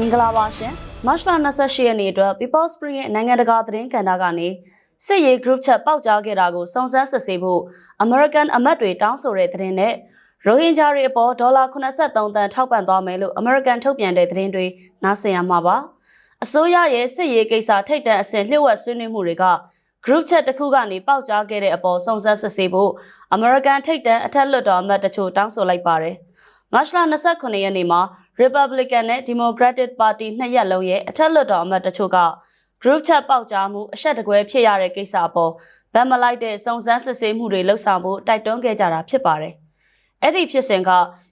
မင်္ဂလာပါရှင်မတ်လ28ရက်နေ့အတွက် People Spring ရဲ့နိုင်ငံတကာသတင်းကဏ္ဍကနေစစ်ရေး group chat ပေါက်ကြားခဲ့တာကိုစုံစမ်းစစ်ဆေးဖို့ American အမတ်တွေတောင်းဆိုတဲ့သတင်းနဲ့ရိုဟင်ဂျာတွေအပေါ်ဒေါ်လာ83တန်ထောက်ပံ့သွားမယ်လို့ American ထုတ်ပြန်တဲ့သတင်းတွေနားဆင်ရမှာပါအစိုးရရဲ့စစ်ရေးကိစ္စထိတ်တန့်အဆင့်လျှို့ဝှက်ဆွေးနွေးမှုတွေက group chat တစ်ခုကနေပေါက်ကြားခဲ့တဲ့အပေါ်စုံစမ်းစစ်ဆေးဖို့ American ထိတ်တန့်အထက်လွှတ်တော်အမတ်တချို့တောင်းဆိုလိုက်ပါတယ်မတ်လ29ရက်နေ့မှာ Republican နဲ့ Democratic Party နှစ်ရက်လုံးရဲ့အထက်လွှတ်တော်အမတ်တချို့က group chat ပေါက်ကြားမှုအဆက်တကွဲဖြစ်ရတဲ့ကိစ္စအပေါ်ဗန်မလိုက်တဲ့စုံစမ်းစစ်ဆေးမှုတွေလှုပ်ဆောင်ဖို့တိုက်တွန်းခဲ့ကြတာဖြစ်ပါတယ်။အဲ့ဒီဖြစ်စဉ်က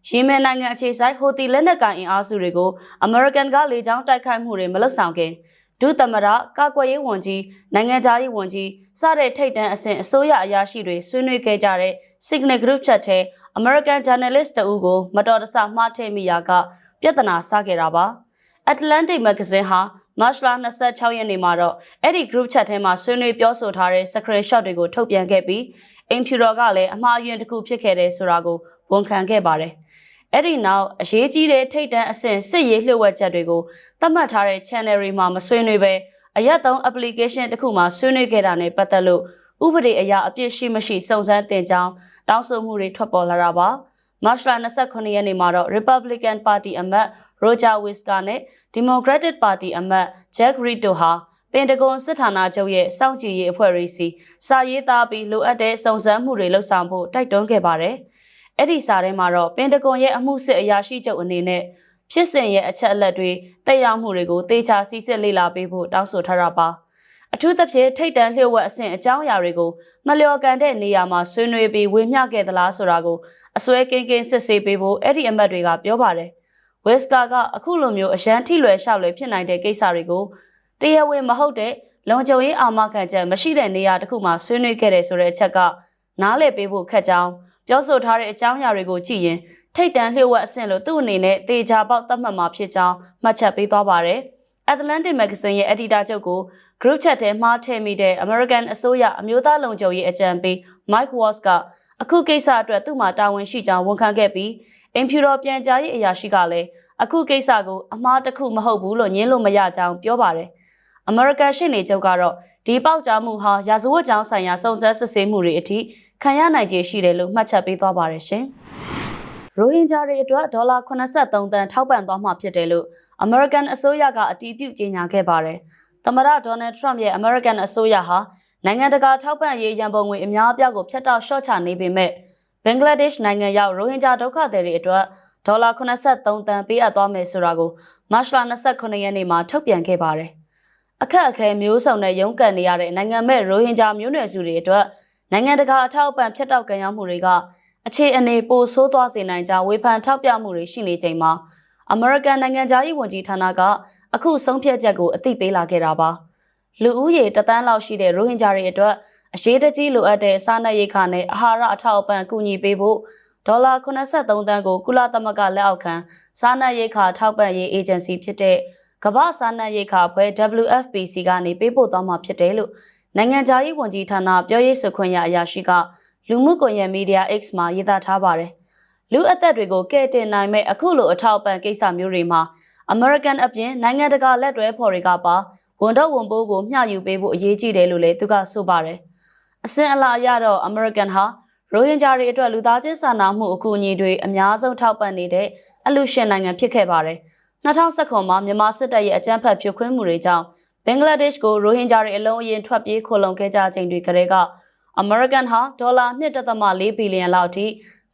ယီမင်နိုင်ငံအခြေစိုက်ဟိုတီလက်နက်ကိုင်အင်အားစုတွေကို American ကလေကြောင်းတိုက်ခိုက်မှုတွေမလုပ်ဆောင်ခင်ဒုသမရကာကွယ်ရေးဝန်ကြီးနိုင်ငံသားရေးဝန်ကြီးစတဲ့ထိပ်တန်းအဆင့်အစိုးရအရာရှိတွေဆွေးနွေးခဲ့ကြတဲ့ Signal Group Chat ထဲ American Journalist တဦးကိုမတော်တဆမှားထည့်မိရာက ပြဿနာစခဲ့တာပါ Atlantic Magazine ဟာမတ်လ26ရက်နေ့မှာတော့အဲ့ဒီ group chat ထဲမှာဆွေးနွေးပြောဆိုထားတဲ့ screenshot တွေကိုထုတ်ပြန်ခဲ့ပြီးအင်ဖြူတော်ကလည်းအမှားအယွင်းတစ်ခုဖြစ်ခဲ့တယ်ဆိုတာကိုဝန်ခံခဲ့ပါတယ်။အဲ့ဒီနောက်အရေးကြီးတဲ့ထိတ်တန့်အဆင့်စစ်ရေးလျှို့ဝှက်ချက်တွေကိုသတ်မှတ်ထားတဲ့ channel တွေမှာမဆွေးနွေးဘဲအရက်သုံး application တစ်ခုမှာဆွေးနွေးခဲ့တာနဲ့ပတ်သက်လို့ဥပဒေအရအပြစ်ရှိမရှိစုံစမ်းတင်ကြောင်းတောင်းဆိုမှုတွေထွက်ပေါ်လာတာပါ။ မတ်လ29ရက်နေ့မှာတော့ Republican Party အမတ် Roger Wiska နဲ့ Democratic Party အမတ် Jack Reed တို့ဟာပင်တဂွန်စစ်ဌာနချုပ်ရဲ့စောင့်ကြည့်ရေးအဖွဲ့အစည်းစာရေးသားပြီးလိုအပ်တဲ့စုံစမ်းမှုတွေလှုပ်ဆောင်ဖို့တိုက်တွန်းခဲ့ပါတယ်။အဲ့ဒီစာထဲမှာတော့ပင်တဂွန်ရဲ့အမှုစစ်အရာရှိချုပ်အနေနဲ့ဖြစ်စဉ်ရဲ့အချက်အလက်တွေတက်ရောက်မှုတွေကိုတေချာစီစစ်လေ့လာပေးဖို့တောင်းဆိုထားတာပါ။အထူးသဖြင့်ထိတ်တန့်လျှို့ဝှက်အဆင့်အကြောင်းအရာတွေကိုမလျော်ကန်တဲ့နေရာမှာဆွေးနွေးပြီးဝေမျှခဲ့သလားဆိုတာကို အစွဲကင်းကင်းစစ်ဆေးပေးဖို့အဲ့ဒီအမတ်တွေကပြောပါတယ်။ဝက်စကာကအခုလိုမျိုးအရန်ထိလွယ်လျှောက်လွယ်ဖြစ်နိုင်တဲ့ကိစ္စတွေကိုတရားဝင်မဟုတ်တဲ့လုံခြုံရေးအာမခံချက်မရှိတဲ့နေရာတစ်ခုမှာဆွေးနွေးခဲ့တယ်ဆိုတဲ့အချက်ကနားလည်ပေးဖို့ခက်ကြောင်းပြောဆိုထားတဲ့အကြောင်းအရာတွေကိုကြည့်ရင်ထိတ်တန့်လျှို့ဝှက်အဆင့်လို့သူ့အနေနဲ့တေချာပေါက်သတ်မှတ်မှာဖြစ်ကြောင်းမှတ်ချက်ပေးသွားပါတယ်။ Atlantic Magazine ရဲ့ editor ချုပ်ကို group chat ထဲမှာထည့်မိတဲ့ American အစိုးရအမျိုးသားလုံခြုံရေးအကြံပေး Mike Waltz က အခုကိစ္စအတွက်သူ့မှာတာဝန်ရှိကြောင်းဝန်ခံခဲ့ပြီးအင်ဖြူတော်ပြန်ကြားရေးအရာရှိကလည်းအခုကိစ္စကိုအမှားတစ်ခုမဟုတ်ဘူးလို့ညင်းလို့မရကြောင်းပြောပါတယ်။ American ရှေ့နေချုပ်ကတော့ဒီပေါက်ကြားမှုဟာရာဇဝတ်ကြောင်းဆိုင်ရာစုံစမ်းစစ်ဆေးမှုတွေအထိခံရနိုင်ခြေရှိတယ်လို့မှတ်ချက်ပေးသွားပါတယ်ရှင်။ရိုဟင်ဂျာတွေအတွက်ဒေါ်လာ83တန်ထောက်ပံ့သွားမှာဖြစ်တယ်လို့ American အစိုးရကအတည်ပြုကြေညာခဲ့ပါတယ်။သမ္မတဒေါ်နယ်ထရမ့်ရဲ့ American အစိုးရဟာ နိုင်ငံတကာထောက်ပံ့ရေးရန်ပုံငွေအများအပြားကိုဖျက်တောက်ရှော့ချနေပေမဲ့ဘင်္ဂလားဒေ့ရှ်နိုင်ငံရောက်ရိုဟင်ဂျာဒုက္ခသည်တွေအတွက်ဒေါ်လာ83တန်ပေးအပ်သွားမယ်ဆိုတာကိုမတ်လ29ရက်နေ့မှာထုတ်ပြန်ခဲ့ပါတယ်။အခက်အခဲမျိုးစုံနဲ့ရုန်းကန်နေရတဲ့နိုင်ငံမဲ့ရိုဟင်ဂျာမျိုးနွယ်စုတွေအတွက်နိုင်ငံတကာအထောက်အပံ့ဖျက်တောက်ကန်ရောက်မှုတွေကအခြေအနေပိုဆိုးသွားစေနိုင်ကြောင်းဝေဖန်ထောက်ပြမှုတွေရှိနေချိန်မှာအမေရိကန်နိုင်ငံသားရေးဝန်ကြီးဌာနကအခုဆုံးဖြတ်ချက်ကိုအသိပေးလာခဲ့တာပါ။ လူဦးရေတသန်းလောက်ရှိတဲ့ရိုဟင်ဂျာတွေအတွက်အရေးတကြီးလိုအပ်တဲ့စားနပ်ရိက္ခာနဲ့အာဟာရအထောက်အပံ့ကူညီပေးဖို့ဒေါ်လာ83တန်းကိုကုလသမဂ္ဂလက်အောက်ခံစားနပ်ရိက္ခာထောက်ပံ့ရေးအေဂျင်စီဖြစ်တဲ့ကမ္ဘာစားနပ်ရိက္ခာအဖွဲ့ WFPC ကနေပေးပို့သွားမှာဖြစ်တယ်လို့နိုင်ငံခြားရေးဝန်ကြီးဌာနပြောရေးဆိုခွင့်ရအရာရှိကလူမှုကွန်ရက်မီဒီယာ X မှာရေးသားထားပါတယ်။လူအသက်တွေကိုကဲ့တင်နိုင်မဲ့အခုလိုအထောက်အပံ့ကိစ္စမျိုးတွေမှာ American အပြင်နိုင်ငံတကာလက်တွဲဖော်တွေကပါ ဝန်တော့ဝန်ပိုးကိုမျှယူပေးဖို့အရေးကြီးတယ်လို့လည်းသူကဆိုပါတယ်။အစင်အလာအရတော့ American ဟာရိုဟင်ဂျာတွေအတွက်လူသားချင်းစာနာမှုအကူအညီတွေအများဆုံးထောက်ပံ့နေတဲ့အလူရှင်နိုင်ငံဖြစ်ခဲ့ပါတယ်။2019မှာမြန်မာစစ်တပ်ရဲ့အကြမ်းဖက်ဖြိုခွင်းမှုတွေကြောင့်ဘင်္ဂလားဒေ့ရှ်ကိုရိုဟင်ဂျာတွေအလုံးအရင်ထွက်ပြေးခိုလုံခဲ့ကြချိန်တွေကတည်းကအမေရိကန်ဟာဒေါ်လာ1.4ဘီလီယံလောက်ထိ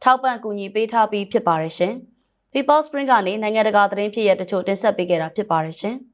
ထောက်ပံ့ကူညီပေးထားပြီးဖြစ်ပါတယ်ရှင်။ People Spring ကနေနိုင်ငံတကာသတင်းဖြစ်ရတချို့တင်ဆက်ပေးခဲ့တာဖြစ်ပါတယ်ရှင်။